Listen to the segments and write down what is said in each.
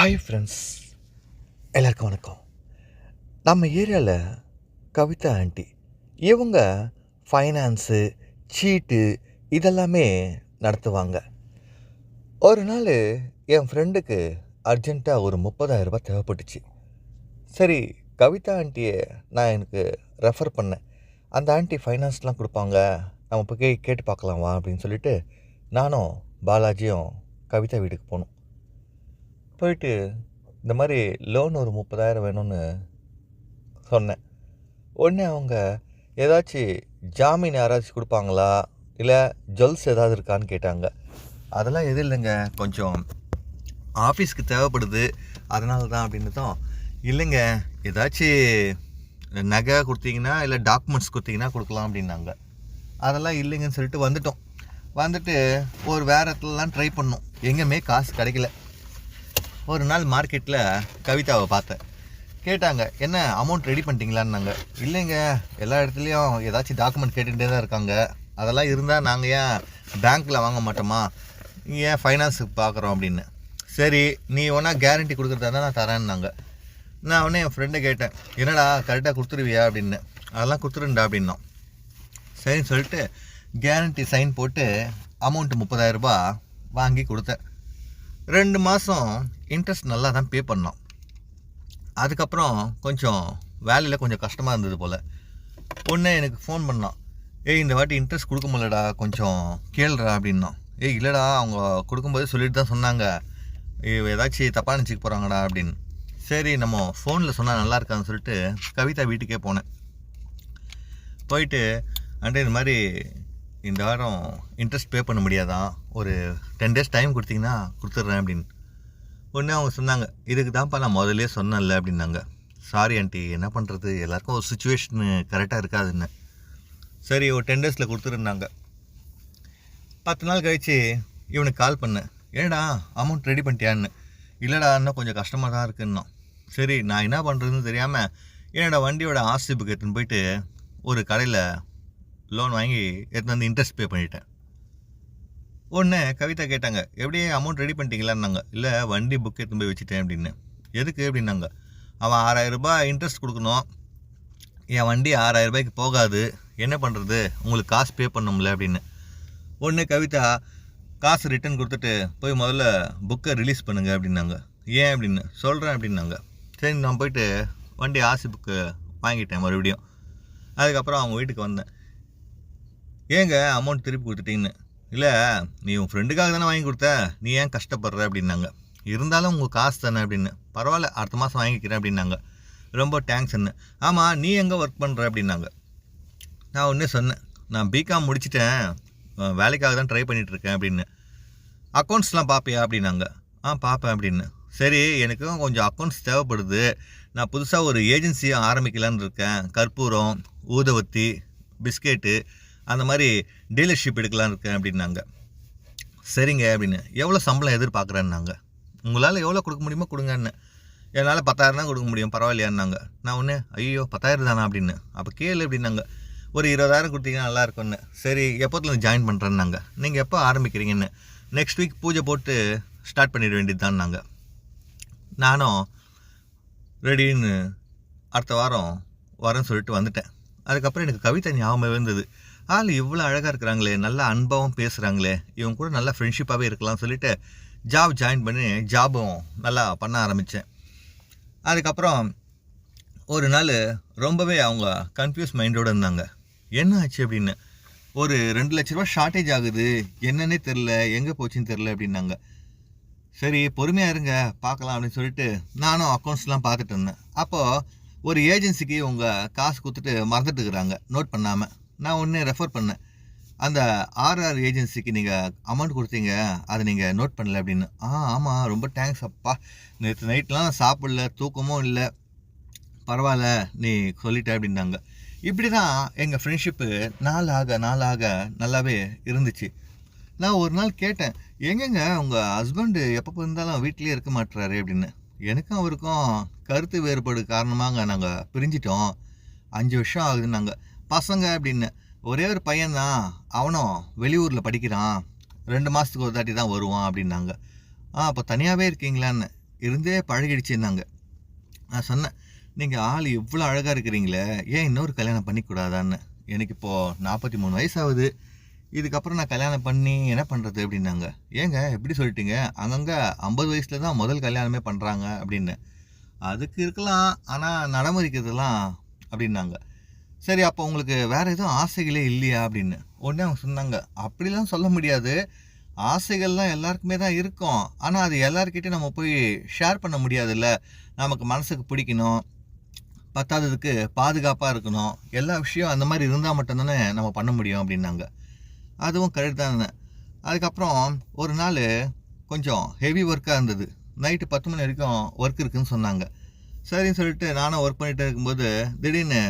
Hi friends எல்லாருக்கும் வணக்கம். நம்ம ஏரியாவில் கவிதா ஆண்டி இவங்க ஃபைனான்ஸு சீட்டு இதெல்லாமே நடத்துவாங்க. ஒரு நாள் என் ஃப்ரெண்டுக்கு அர்ஜெண்ட்டாக ஒரு முப்பதாயிரம் ரூபாய் தேவைப்பட்டுச்சு. சரி கவிதா ஆண்டியை நான் எனக்கு ரெஃபர் பண்ணேன். அந்த ஆண்டி ஃபைனான்ஸ்லாம் கொடுப்பாங்க. நம்ம போய் கே- கேட்டு பார்க்கலாம் வா அப்படின்னு சொல்லிட்டு நானும் பாலாஜியும் கவிதா வீட்டுக்கு போனோம். போயிட்டு இந்த மாதிரி லோன் ஒரு முப்பதாயிரம் வேணும்னு சொன்னேன். உடனே அவங்க ஏதாச்சும் ஜாமீன் யாராச்சும் கொடுப்பாங்களா? இல்லை ஜுவல்ஸ் ஏதாவது இருக்கான்னு கேட்டாங்க. அதெல்லாம் எது இல்லைங்க. கொஞ்சம் ஆஃபீஸ்க்கு தேவைப்படுது. அதனால தான் அப்படின்னு தான். இல்லைங்க. ஏதாச்சும் நகை கொடுத்தீங்கன்னா இல்லை டாக்குமெண்ட்ஸ் கொடுத்தீங்கன்னா கொடுக்கலாம் அப்படின்னாங்க. அதெல்லாம் இல்லைங்கன்னு சொல்லிட்டு வந்துட்டோம். வந்துட்டு ஒரு வேறு இடத்துலலாம் ட்ரை பண்ணோம். எங்கேயுமே காசு கிடைக்கல. ஒரு நாள் மார்க்கெட்டில் கவிதாவை பார்த்தேன். கேட்டாங்க என்ன அமௌண்ட் ரெடி பண்ணிட்டீங்களான்னாங்க இல்லைங்க எல்லா இடத்துலையும் ஏதாச்சும் டாக்குமெண்ட் கேட்டுகிட்டே தான் இருக்காங்க. அதெல்லாம் இருந்தால் நாங்கள் ஏன் பேங்க்கில் வாங்க மாட்டோமா? ஏன் ஃபைனான்ஸுக்கு பார்க்குறோம் அப்படின்னு. சரி நீ ஒன்றா கேரண்டி கொடுக்குறதா இருந்தால் நான் தரேன்னாங்க நான் உடனே என் ஃப்ரெண்டை கேட்டேன் என்னடா கரெக்டாக கொடுத்துருவியா? அப்படின்னு. அதெல்லாம் கொடுத்துருண்டா அப்படின்னா சரின்னு சொல்லிட்டு கேரண்டி சைன் போட்டு அமௌண்ட்டு முப்பதாயிரரூபா வாங்கி கொடுத்தேன். ரெண்டு மாதம் இன்ட்ரெஸ்ட் நல்லா தான் பே பண்ணோம் அதுக்கப்புறம் கொஞ்சம் வேலையில் கொஞ்சம் கஷ்டமாக இருந்தது போல். ஒன்று எனக்கு ஃபோன் பண்ணான். ஏய் இந்த வாட்டி இன்ட்ரெஸ்ட் கொடுக்க முடியலடா கொஞ்சம் கேளுடா அப்படின்னோம் ஏய் இல்லைடா அவங்க கொடுக்கும்போது சொல்லிட்டு தான் சொன்னாங்க. ஏய், ஏதாச்சும் தப்பாக நினச்சிக்க போகிறாங்கடா அப்படின்னு. சரி நம்ம ஃபோனில் சொன்னால் நல்லா இருக்கான்னு சொல்லிட்டு கவிதா வீட்டுக்கே போனேன். போயிட்டு அண்டே இந்த மாதிரி இந்த வாரம் இன்ட்ரெஸ்ட் பே பண்ண முடியாதான் ஒரு டென் டேஸ் டைம் கொடுத்தீங்கன்னா கொடுத்துட்றேன் அப்படின்னு. உடனே அவங்க சொன்னாங்க இதுக்கு தான்ப்பா நான் முதல்லே சொன்னேன்ல அப்படின்னாங்க. சாரி ஆண்டி என்ன பண்ணுறது எல்லாருக்கும் ஒரு சுச்சுவேஷனு கரெக்டாக இருக்காதுன்னு. சரி ஒரு டென் டேஸில் கொடுத்துருந்தாங்க பத்து நாள் கழிச்சு இவனுக்கு கால் பண்ணேன். ஏடா அமௌண்ட் ரெடி பண்ணிட்டியான்னு? இல்லைடா இன்னும் கொஞ்சம் கஷ்டமாக தான் இருக்குன்னா சரி நான் என்ன பண்ணுறதுன்னு தெரியாமல் என்னோடய வண்டியோட ஆர்சி புக் எடுத்துன்னு போயிட்டு ஒரு கடையில் லோன் வாங்கி எடுத்துன்னு வந்து இன்ட்ரெஸ்ட் பே பண்ணிட்டேன். ஒன்று கவிதா கேட்டாங்க எப்படி அமௌண்ட் ரெடி பண்ணிட்டீங்களான்னாங்க. இல்லை வண்டி புக் எடுத்து போய் வச்சுட்டேன் அப்படின்னு. எதுக்கு? அப்படின்னாங்க. அவன் ஆறாயிரம் ரூபாய் இன்ட்ரெஸ்ட் கொடுக்கணும். என் வண்டி ஆறாயிரம் ரூபாய்க்கு போகாது. என்ன பண்ணுறது உங்களுக்கு காசு பே பண்ணும்ல அப்படின்னு. ஒன்று கவிதா காசு ரிட்டர்ன் கொடுத்துட்டு போய் முதல்ல புக்கை ரிலீஸ் பண்ணுங்க அப்படின்னாங்க. ஏன்? அப்படின்னு. சொல்கிறேன் அப்படின்னாங்க. சரி நான் போயிட்டு வண்டி ஆசி புக்கு வாங்கிட்டேன் மறுபடியும். அதுக்கப்புறம் அவங்க வீட்டுக்கு வந்தேன். ஏங்க அமௌண்ட் திருப்பி கொடுத்துட்டீங்கன்னு? இல்லை நீ உன் ஃப்ரெண்டுக்காக தானே வாங்கி கொடுத்த? நீ ஏன் கஷ்டப்படுற? அப்படின்னாங்க. இருந்தாலும் உங்கள் காசு தானே அப்படின்னு. பரவாயில்ல அடுத்த மாதம் வாங்கிக்கிறேன் அப்படின்னாங்க. ரொம்ப தேங்க்ஸ்ன்னு ஆமாம் நீ எங்கே ஒர்க் பண்ணுற அப்படின்னாங்க. நான் ஒன்றே சொன்னேன். நான் பிகாம் முடிச்சிட்டேன். வேலைக்காக தான் ட்ரை பண்ணிகிட்ருக்கேன் அப்படின்னு. அக்கௌண்ட்ஸ்லாம் பார்ப்பியா அப்படின்னாங்க. ஆ பார்ப்பேன் அப்படின்னு. சரி எனக்கும் கொஞ்சம் அக்கௌண்ட்ஸ் தேவைப்படுது. நான் புதுசாக ஒரு ஏஜென்சியை ஆரம்பிக்கலான்னு இருக்கேன். கற்பூரம் ஊதவத்தி பிஸ்கெட்டு அந்த மாதிரி டீலர்ஷிப் எடுக்கலான்னு இருக்கேன் அப்படின்னாங்க. சரிங்க அப்படின்னு. எவ்வளோ சம்பளம் எதிர்பார்க்குறேன்னாங்க. உங்களால் எவ்வளோ கொடுக்க முடியுமோ கொடுங்கன்னு. என்னால் பத்தாயிரம் தான் கொடுக்க முடியும் பரவாயில்லையான்னாங்க. நான் ஒன்று ஐயோ பத்தாயிரம் தானா? அப்படின்னு. அப்போ கேளு அப்படின்னாங்க. ஒரு இருபதாயிரம் கொடுத்தீங்கன்னா நல்லா இருக்கும்னு. சரி எப்போத்துல ஜாயின் பண்ணுறேன்னாங்க நீங்கள் எப்போ ஆரம்பிக்கிறீங்கன்னு? நெக்ஸ்ட் வீக் பூஜை போட்டு ஸ்டார்ட் பண்ணிட வேண்டியது தான்னாங்க நானும் ரெடின்னு அடுத்த வாரம் வரேன்னு சொல்லிட்டு வந்துட்டேன். அதுக்கப்புறம் எனக்கு கவிதை ஞாபகம் இருந்தது ஆள் இவ்வளோ அழகாக இருக்கிறாங்களே நல்லா அன்பாகவும் பேசுகிறாங்களே இவங்க கூட நல்லா ஃப்ரெண்ட்ஷிப்பாகவே இருக்கலாம்னு சொல்லிட்டு ஜாப் ஜாயின் பண்ணி ஜாபும் நல்லா பண்ண ஆரம்பித்தேன் அதுக்கப்புறம் ஒரு நாள் ரொம்பவே அவங்க கன்ஃபியூஸ் மைண்டோடு இருந்தாங்க. என்ன ஆச்சு அப்படின்னு? ஒரு ரெண்டு லட்ச ரூபா ஷார்ட்டேஜ் ஆகுது. என்னன்னே தெரில எங்கே போச்சுன்னு தெரில அப்படின்னாங்க. சரி பொறுமையாக இருங்க பார்க்கலாம் அப்படின்னு சொல்லிட்டு நானும் அக்கௌண்ட்ஸ்லாம் பார்த்துட்டு இருந்தேன். அப்போது ஒரு ஏஜென்சிக்கு உங்கள் காசு கொடுத்துட்டு மறந்துட்டுருக்குறாங்க நோட் பண்ணாமல் நான் ஒன்று ரெஃபர் பண்ணேன். அந்த ஆர்ஆர் ஏஜென்சிக்கு நீங்கள் அமௌண்ட் கொடுத்தீங்க அதை நீங்கள் நோட் பண்ணல அப்படின்னு. ஆ ஆமாம் ரொம்ப தேங்க்ஸ் அப்பா. நேற்று நைட்லாம் சாப்பிடல தூக்கமும் இல்லை. பரவாயில்ல நீ சொல்லிட்ட அப்படின்னாங்க. இப்படி தான் எங்கள் ஃப்ரெண்ட்ஷிப்பு நாளாக நாளாக நல்லாவே இருந்துச்சு. நான் ஒரு நாள் கேட்டேன் எங்கெங்க உங்கள் ஹஸ்பண்டு எப்போ இருந்தாலும் வீட்டிலேயே இருக்க மாட்டுறாரு அப்படின்னு. எனக்கும் அவருக்கும் கருத்து வேறுபாடு காரணமாக நாங்கள் பிரிஞ்சிட்டோம். அஞ்சு வருஷம் ஆகுதுன்னாங்க. பசங்க அப்படின்னு. ஒரே ஒரு பையன்தான் அவனும் வெளியூரில் படிக்கிறான். ரெண்டு மாதத்துக்கு ஒரு தாட்டி தான் வருவான் அப்படின்னாங்க. ஆ அப்போ தனியாகவே இருக்கீங்களான்னு? இருந்தே பழகிடுச்சுன்னாங்க. நான் சொன்னேன் நீங்கள் ஆள் இவ்வளோ அழகாக இருக்கிறீங்களே ஏன் இன்னொரு கல்யாணம் பண்ணிக்கூடாதான்னு? எனக்கு இப்போது நாற்பத்தி மூணு வயசு ஆகுது இதுக்கப்புறம் நான் கல்யாணம் பண்ணி என்ன பண்ணுறது அப்படின்னாங்க. ஏங்க எப்படி சொல்லிட்டீங்க. அங்கங்கே ஐம்பது வயசில் தான் முதல் கல்யாணமே பண்ணுறாங்க அப்படின்னு. அதுக்கு இருக்கலாம் ஆனால் நடைமுறைக்கிறதுலாம் அப்படின்னாங்க. சரி அப்போ உங்களுக்கு வேறு எதுவும் ஆசைகளே இல்லையா அப்படின்னு? உடனே அவங்க சொன்னாங்க அப்படிலாம் சொல்ல முடியாது. ஆசைகள்லாம் எல்லாருக்குமே தான் இருக்கும். ஆனால் அது எல்லாருக்கிட்டையும் நம்ம போய் ஷேர் பண்ண முடியாதுல்ல. நமக்கு மனசுக்கு பிடிக்கணும். பத்தாததுக்கு பாதுகாப்பாக இருக்கணும். எல்லா விஷயம் அந்த மாதிரி இருந்தால் மட்டும்தானே நம்ம பண்ண முடியும் அப்படின்னாங்க. அதுவும் கரெக்ட் தானே அதுக்கப்புறம் ஒரு நாள் கொஞ்சம் ஹெவி ஒர்க்காக இருந்தது. நைட்டு பத்து மணி வரைக்கும் ஒர்க் இருக்குதுன்னு சொன்னாங்க. சரின்னு சொல்லிட்டு நானும் ஒர்க் பண்ணிகிட்டு இருக்கும்போது திடீர்னு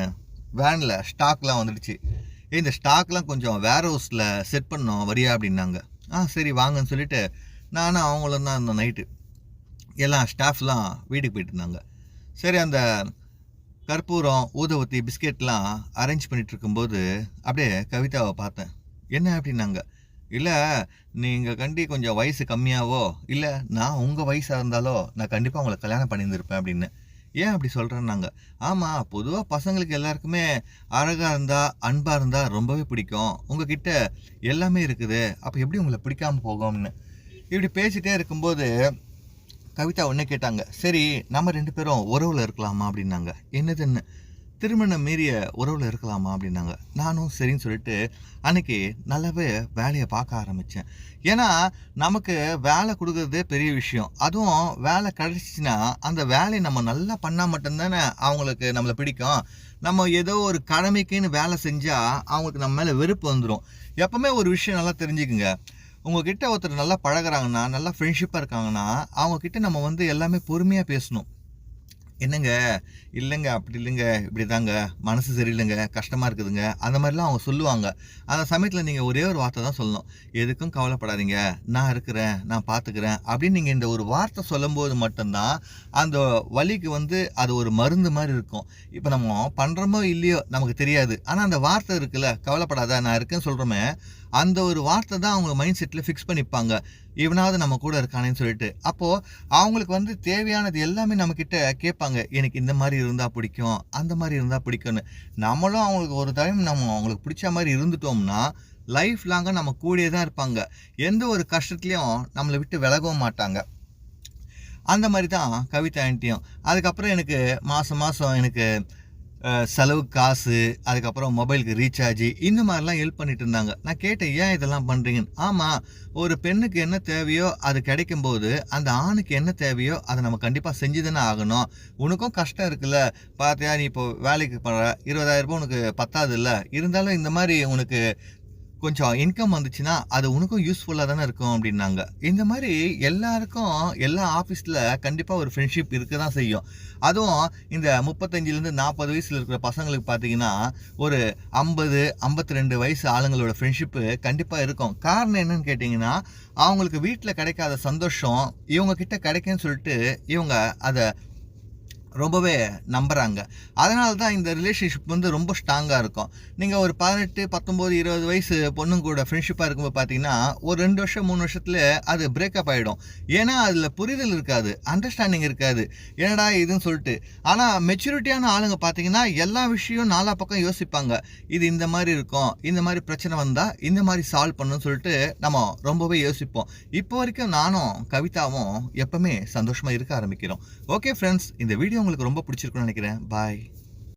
வேனில் ஸ்டாக்லாம் வந்துடுச்சு. இந்த ஸ்டாக்லாம் கொஞ்சம் வேர் ஹவுஸில் செட் பண்ணோம் வரியா அப்படின்னாங்க. ஆ சரி வாங்கன்னு சொல்லிட்டு நானும் அவங்களும் தான் இருந்தோம் நைட்டு எல்லாம் ஸ்டாஃப்லாம் வீட்டுக்கு போயிட்டு இருந்தாங்க. சரி அந்த கற்பூரம் ஊதுவத்தி பிஸ்கெட்லாம் அரேஞ்ச் பண்ணிகிட்டு இருக்கும்போது அப்படியே கவிதாவை பார்த்தேன். என்ன அப்படின்னாங்க? இல்லை நீங்கள் கண்டி கொஞ்சம் வயசு கம்மியாவோ? இல்லை நான் உங்கள் வயசாக இருந்தாலோ நான் கண்டிப்பாக உங்களை கல்யாணம் பண்ணியிருந்திருப்பேன் அப்படின்னு. ஏன் அப்படி சொல்கிறேன்னாங்க ஆமாம் பொதுவாக பசங்களுக்கு எல்லாருக்குமே அழகாக இருந்தால் அன்பாக இருந்தால் ரொம்பவே பிடிக்கும். உங்ககிட்ட எல்லாமே இருக்குது. அப்போ எப்படி உங்களை பிடிக்காமல் போகும்னு? இப்படி பேசிகிட்டே இருக்கும்போது கவிதா ஒன்றே கேட்டாங்க. சரி நம்ம ரெண்டு பேரும் உறவில் இருக்கலாமா அப்படின்னாங்க. என்னதுன்னு? திருமணம் மீறிய உறவில் இருக்கலாமா அப்படின்னாங்க. நானும் சரின்னு சொல்லிட்டு அன்னைக்கு நல்லாவே வேலையை பார்க்க ஆரம்பித்தேன் ஏன்னா நமக்கு வேலை கொடுக்குறதே பெரிய விஷயம். அதுவும் வேலை கிடச்சிச்சின்னா அந்த வேலையை நம்ம நல்லா பண்ணால் மட்டும்தானே அவங்களுக்கு நம்மளை பிடிக்கும். நம்ம ஏதோ ஒரு கடமைக்குன்னு வேலை செஞ்சால் அவங்களுக்கு நம்ம மேலே வெறுப்பு வந்துடும் எப்பவுமே ஒரு விஷயம் நல்லா தெரிஞ்சுக்குங்க. உங்ககிட்ட ஒருத்தர் நல்லா பழகுறாங்கன்னா நல்லா ஃப்ரெண்ட்ஷிப்பாக இருக்காங்கன்னா அவங்கக்கிட்ட நம்ம வந்து எல்லாமே பொறுமையாக பேசணும். என்னங்க? இல்லைங்க அப்படி இல்லைங்க இப்படி தாங்க மனசு சரியில்லைங்க கஷ்டமாக இருக்குதுங்க. அந்த மாதிரிலாம் அவங்க சொல்லுவாங்க. அந்த சமயத்தில் நீங்கள் ஒரே ஒரு வார்த்தை தான் சொல்லணும். எதுக்கும் கவலைப்படாதீங்க. நான் இருக்கிறேன். நான் பார்த்துக்கிறேன் அப்படின்னு நீங்கள் இந்த ஒரு வார்த்தை சொல்லும்போது மட்டும்தான் அந்த வலிக்கு வந்து அது ஒரு மருந்து மாதிரி இருக்கும். இப்போ நம்ம பண்ணுறோமோ இல்லையோ நமக்கு தெரியாது. ஆனால் அந்த வார்த்தை இருக்குல்ல கவலைப்படாத நான் இருக்கேன்னு சொல்கிறோமே அந்த ஒரு வார்த்தை தான் அவங்க மைண்ட் செட்டில் ஃபிக்ஸ் பண்ணிப்பாங்க. இவனாவது நம்ம கூட இருக்கானேன்னு சொல்லிட்டு அப்போது அவங்களுக்கு வந்து தேவையானது எல்லாமே நம்மக்கிட்ட கேட்பாங்க. எனக்கு இந்த மாதிரி இருந்தால் பிடிக்கும் அந்த மாதிரி இருந்தால் பிடிக்கும்னு. நம்மளும் அவங்களுக்கு ஒரு டைம் நம்ம அவங்களுக்கு பிடிச்ச மாதிரி இருந்துட்டோம்னா லைஃப் லாங்காக நம்ம கூடயே தான் இருப்பாங்க. எந்த ஒரு கஷ்டத்துலேயும் நம்மளை விட்டு விலகவும் மாட்டாங்க. அந்த மாதிரி தான் கவிதா ஆண்டியும் அதுக்கப்புறம் எனக்கு மாதம் மாதம் எனக்கு செலவு காசு அதுக்கப்புறம் மொபைலுக்கு ரீசார்ஜ் இந்த மாதிரிலாம் ஹெல்ப் பண்ணிட்டு இருந்தாங்க. நான் கேட்டேன் ஏன் இதெல்லாம் பண்ணுறீங்கன்னு ஆமாம் ஒரு பெண்ணுக்கு என்ன தேவையோ அது கிடைக்கும்போது அந்த ஆணுக்கு என்ன தேவையோ அதை நம்ம கண்டிப்பாக செஞ்சு தானே ஆகணும். உனக்கும் கஷ்டம் இருக்குல்ல. பார்த்தியா நீ இப்போ வேலைக்கு பண்ணுற இருபதாயிரம் ரூபாய் உனக்கு பத்தாது இல்லை இருந்தாலும் இந்த மாதிரி உனக்கு கொஞ்சம் இன்கம் வந்துச்சுன்னா அது உனக்கும் யூஸ்ஃபுல்லாக தானே இருக்கும் அப்படின்னாங்க. இந்த மாதிரி எல்லாருக்கும் எல்லா ஆஃபீஸில் கண்டிப்பாக ஒரு ஃப்ரெண்ட்ஷிப் இருக்க தான் செய்யும். அதுவும் இந்த முப்பத்தஞ்சிலேருந்து நாற்பது வயசில் இருக்கிற பசங்களுக்கு பார்த்தீங்கன்னா ஒரு ஐம்பது ஐம்பத்தி ரெண்டு வயசு ஆளுங்களோட ஃப்ரெண்ட்ஷிப்பு கண்டிப்பாக இருக்கும். காரணம் என்னன்னு கேட்டிங்கன்னா அவங்களுக்கு வீட்டில் கிடைக்காத சந்தோஷம் இவங்கக்கிட்ட கிடைக்குன்னு சொல்லிட்டு இவங்க அதை ரொம்பவே நம்புகிறாங்க அதனால தான் இந்த ரிலேஷன்ஷிப் வந்து ரொம்ப ஸ்ட்ராங்காக இருக்கும். நீங்கள் ஒரு பதினெட்டு பத்தொம்போது இருபது வயசு பொண்ணுங்க கூட ஃப்ரெண்ட்ஷிப்பாக இருக்கும்போது பார்த்தீங்கன்னா ஒரு ரெண்டு வருஷம் மூணு வருஷத்துல அது பிரேக்கப் ஆகிடும் ஏன்னா அதில் புரிதல் இருக்காது அண்டர்ஸ்டாண்டிங் இருக்காது. என்னடா இதுன்னு சொல்லிட்டு. ஆனால் மெச்சூரிட்டியான ஆளுங்க பார்த்தீங்கன்னா எல்லா விஷயம் நாலா பக்கம் யோசிப்பாங்க. இது இந்த மாதிரி இருக்கும் இந்த மாதிரி பிரச்சனை வந்தால் இந்த மாதிரி சால்வ் பண்ணணும்னு சொல்லிட்டு நம்ம ரொம்பவே யோசிப்போம். இப்போ வரைக்கும் நானும் கவிதாவும் எப்பவுமே சந்தோஷமாக இருக்க ஆரம்பிக்கிறோம். ஓகே ஃப்ரெண்ட்ஸ் இந்த வீடியோ உங்களுக்கு ரொம்ப பிடிச்சிருக்குன்னு நினைக்கிறேன். பாய்